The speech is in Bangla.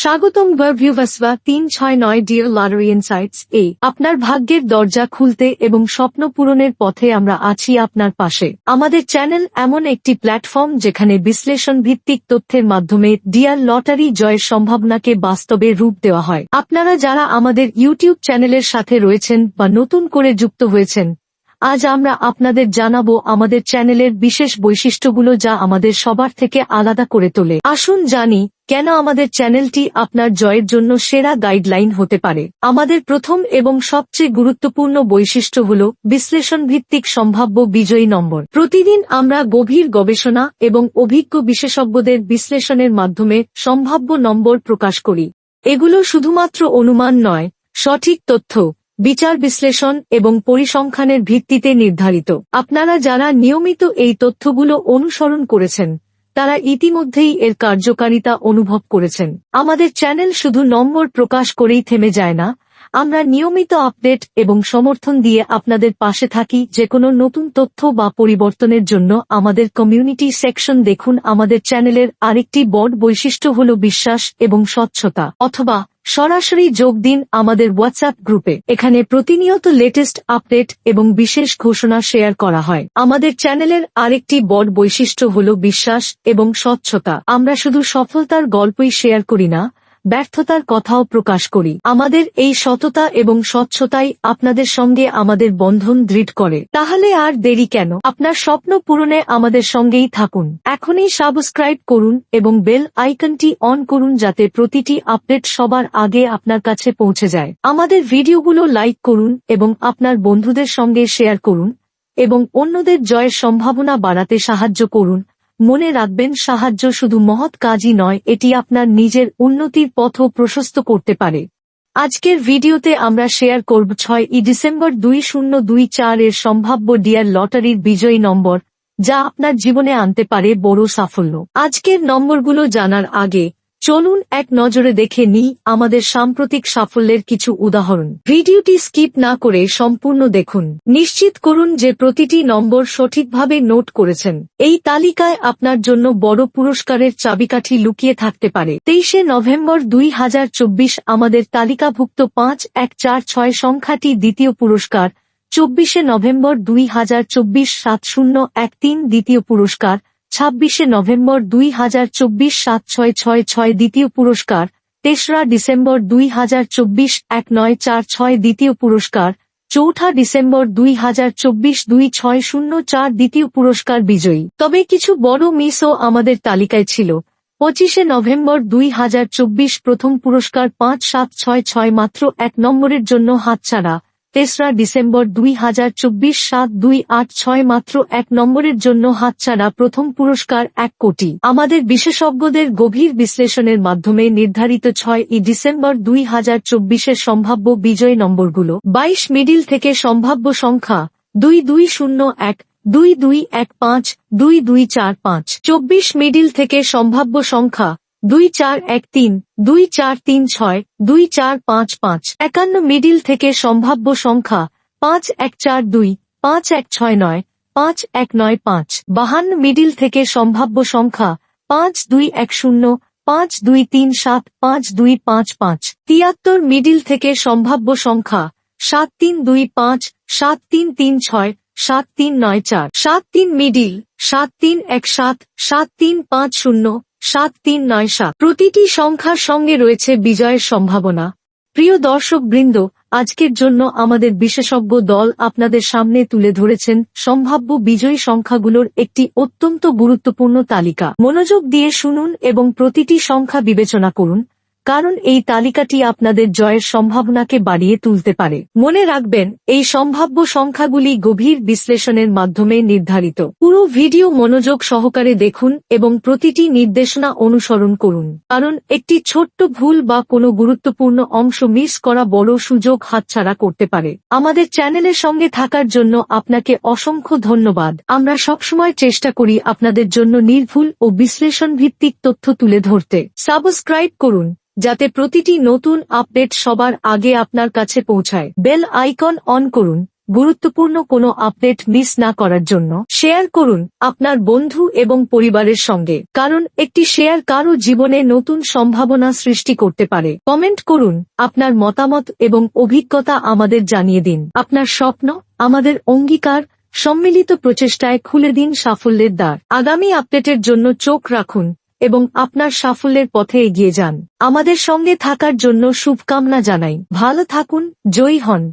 স্বাগতম ভার্ভিউভাসভা তিন ছয় নয় ডিয়ার লটারি ইনসাইটস এ। আপনার ভাগ্যের দরজা খুলতে এবং স্বপ্ন পূরণের পথে আমরা আছি আপনার পাশে। আমাদের চ্যানেল এমন একটি প্ল্যাটফর্ম যেখানে বিশ্লেষণ ভিত্তিক তথ্যের মাধ্যমে ডিয়ার লটারি জয়ের সম্ভাবনাকে বাস্তবে রূপ দেওয়া হয়। আপনারা যারা আমাদের ইউটিউব চ্যানেলের সাথে রয়েছেন বা নতুন করে যুক্ত হয়েছেন আজ আমরা আপনাদের জানাব আমাদের চ্যানেলের বিশেষ বৈশিষ্ট্যগুলো যা আমাদের সবার থেকে আলাদা করে তোলে। আসুন জানি, কেন আমাদের চ্যানেলটি আপনার জয়ের জন্য সেরা গাইডলাইন হতে পারে? আমাদের প্রথম এবং সবচেয়ে গুরুত্বপূর্ণ বৈশিষ্ট্য হল বিশ্লেষণ ভিত্তিক সম্ভাব্য বিজয়ী নম্বর। প্রতিদিন আমরা গভীর গবেষণা এবং অভিজ্ঞ বিশেষজ্ঞদের বিশ্লেষণের মাধ্যমে সম্ভাব্য নম্বর প্রকাশ করি। এগুলো শুধুমাত্র অনুমান নয়, সঠিক তথ্য বিচার বিশ্লেষণ এবং পরিসংখ্যানের ভিত্তিতে নির্ধারিত। আপনারা যারা নিয়মিত এই তথ্যগুলো অনুসরণ করেছেন, তারা ইতিমধ্যেই এর কার্যকারিতা অনুভব করেছেন। আমাদের চ্যানেল শুধু নম্বর প্রকাশ করেই থেমে যায় না, আমরা নিয়মিত আপডেট এবং সমর্থন দিয়ে আপনাদের পাশে থাকি যে কোনো নতুন তথ্য বা পরিবর্তনের জন্য আমাদের কমিউনিটি সেকশন দেখুন। আমাদের চ্যানেলের আরেকটি বড় বৈশিষ্ট্য হল বিশ্বাস এবং স্বচ্ছতা, অথবা সরাসরি যোগ দিন আমাদের হোয়াটসঅ্যাপ গ্রুপে। এখানে প্রতিনিয়ত লেটেস্ট আপডেট এবং বিশেষ ঘোষণা শেয়ার করা হয়। আমাদের চ্যানেলের আরেকটি বড় বৈশিষ্ট্য হল বিশ্বাস এবং স্বচ্ছতা। আমরা শুধু সফলতার গল্পই শেয়ার করি না ব্যর্থতার কথাও প্রকাশ করি। আমাদের এই সততা এবং স্বচ্ছতাই আপনাদের সঙ্গে আমাদের বন্ধন দৃঢ় করে। তাহলে আর দেরি কেন? আপনার স্বপ্ন পূরণে আমাদের সঙ্গেই থাকুন। এখনই সাবস্ক্রাইব করুন এবং বেল আইকনটি অন করুন যাতে প্রতিটি আপডেট সবার আগে আপনার কাছে পৌঁছে যায়। আমাদের ভিডিওগুলো লাইক করুন এবং আপনার বন্ধুদের সঙ্গে শেয়ার করুন এবং অন্যদের জয়ের সম্ভাবনা বাড়াতে সাহায্য করুন। মনে রাখবেন, সাহায্য শুধু মহৎ কাজই নয়, এটি আপনার নিজের উন্নতির পথও প্রশস্ত করতে পারে। আজকের ভিডিওতে আমরা শেয়ার করব ছয় ই ডিসেম্বর দুই শূন্য দুই চার এর সম্ভাব্য ডিয়ার লটারির বিজয়ী নম্বর, যা আপনার জীবনে আনতে পারে বড় সাফল্য। আজকের নম্বরগুলো জানার আগে চলুন এক নজরে দেখে নিই আমাদের সাম্প্রতিক সাফল্যের কিছু উদাহরণ। ভিডিওটি স্কিপ না করে সম্পূর্ণ দেখুন। নিশ্চিত করুন যে প্রতিটি নম্বর সঠিকভাবে নোট করেছেন। এই তালিকায় আপনার জন্য বড় পুরস্কারের চাবিকাঠি লুকিয়ে থাকতে পারে। তেইশে নভেম্বর দুই হাজার চব্বিশ আমাদের তালিকাভুক্ত পাঁচ এক চার ছয় সংখ্যাটি দ্বিতীয় পুরস্কার। চব্বিশে নভেম্বর দুই হাজার চব্বিশ সাত শূন্য এক তিন দ্বিতীয় পুরস্কার। ছাব্বিশে নভেম্বর দুই হাজার চব্বিশ সাত ছয় ছয় ছয় দ্বিতীয় পুরস্কার, তেসরা ডিসেম্বর দুই হাজার চব্বিশ এক নয় চার ছয় দ্বিতীয় পুরস্কার, চৌঠা ডিসেম্বর দুই হাজার চব্বিশ দুই ছয় শূন্য চার দ্বিতীয় পুরস্কার বিজয়ী। তবে কিছু বড় মিসও আমাদের তালিকায় ছিল। পঁচিশে নভেম্বর দুই হাজার চব্বিশ প্রথম পুরস্কার পাঁচ সাত ছয় ছয় মাত্র এক নম্বরের জন্য হাতছাড়া। তেসরা ডিসেম্বর দুই হাজার চব্বিশ সাত দুই আট ছয় মাত্র এক নম্বরের জন্য হাতছাড়া প্রথম পুরস্কার এক কোটি। আমাদের বিশেষজ্ঞদের গভীর বিশ্লেষণের মাধ্যমে নির্ধারিত ছয় ই ডিসেম্বর দুই হাজার চব্বিশের সম্ভাব্য বিজয় নম্বরগুলো। বাইশ মিডিল থেকে সম্ভাব্য সংখ্যা দুই দুই শূন্য এক, দুই দুই এক পাঁচ, দুই দুই চার পাঁচ। চব্বিশ মিডিল থেকে সম্ভাব্য সংখ্যা দুই চার এক তিন, দুই চার তিন ছয়, দুই চার পাঁচ পাঁচ। একান্ন মিডিল থেকে সম্ভাব্য সংখ্যা পাঁচ এক চার দুই, পাঁচ এক ছয় নয়, পাঁচ এক নয় পাঁচ। বাহান্ন মিডিল থেকে সম্ভাব্য সংখ্যা পাঁচ দুই এক শূন্য, পাঁচ দুই তিন সাত, পাঁচ দুই পাঁচ পাঁচ। তিয়াত্তর মিডিল থেকে সম্ভাব্য সংখ্যা সাত তিন দুই পাঁচ, সাত তিন তিন ছয়, সাত তিন নয় চার। সাত তিন মিডিল, সাত তিন এক সাত সাত তিন পাঁচ শূন্য সাত তিন নয় সাত। প্রতিটি সংখ্যার সঙ্গে রয়েছে বিজয়ের সম্ভাবনা। প্রিয় দর্শক বৃন্দ আজকের জন্য আমাদের বিশেষজ্ঞ দল আপনাদের সামনে তুলে ধরেছেন সম্ভাব্য বিজয়ী সংখ্যাগুলোর একটি অত্যন্ত গুরুত্বপূর্ণ তালিকা। মনোযোগ দিয়ে শুনুন এবং প্রতিটি সংখ্যা বিবেচনা করুন। কারণ এই তালিকাটি আপনাদের জয়ের সম্ভাবনাকে বাড়িয়ে তুলতে পারে। মনে রাখবেন, এই সম্ভাব্য সংখ্যাগুলি গভীর বিশ্লেষণের মাধ্যমে নির্ধারিত। পুরো ভিডিও মনোযোগ সহকারে দেখুন এবং প্রতিটি নির্দেশনা অনুসরণ করুন। কারণ একটি ছোট্ট ভুল বা কোনো গুরুত্বপূর্ণ অংশ মিস করা বড় সুযোগ হাতছাড়া করতে পারে। আমাদের চ্যানেলের সঙ্গে থাকার জন্য আপনাকে অসংখ্য ধন্যবাদ। আমরা সবসময় চেষ্টা করি আপনাদের জন্য নির্ভুল ও বিশ্লেষণ ভিত্তিক তথ্য তুলে ধরতে। সাবস্ক্রাইব করুন। যাতে প্রতিটি নতুন আপডেট সবার আগে আপনার কাছে পৌঁছায়। বেল আইকন অন করুন, গুরুত্বপূর্ণ কোনো আপডেট মিস না করার জন্য। শেয়ার করুন আপনার বন্ধু এবং পরিবারের সঙ্গে, কারণ একটি শেয়ার কারও জীবনে নতুন সম্ভাবনা সৃষ্টি করতে পারে। কমেন্ট করুন, আপনার মতামত এবং অভিজ্ঞতা আমাদের জানিয়ে দিন। আপনার স্বপ্ন, আমাদের অঙ্গীকার, সম্মিলিত প্রচেষ্টায় খুলে দিন সাফল্যের দ্বার। আগামী আপডেটের জন্য চোখ রাখুন। এবং আপনার সাফল্যের পথে এগিয়ে যান। আমাদের সঙ্গে থাকার জন্য শুভকামনা জানাই। ভালো থাকুন, জয়ী হন।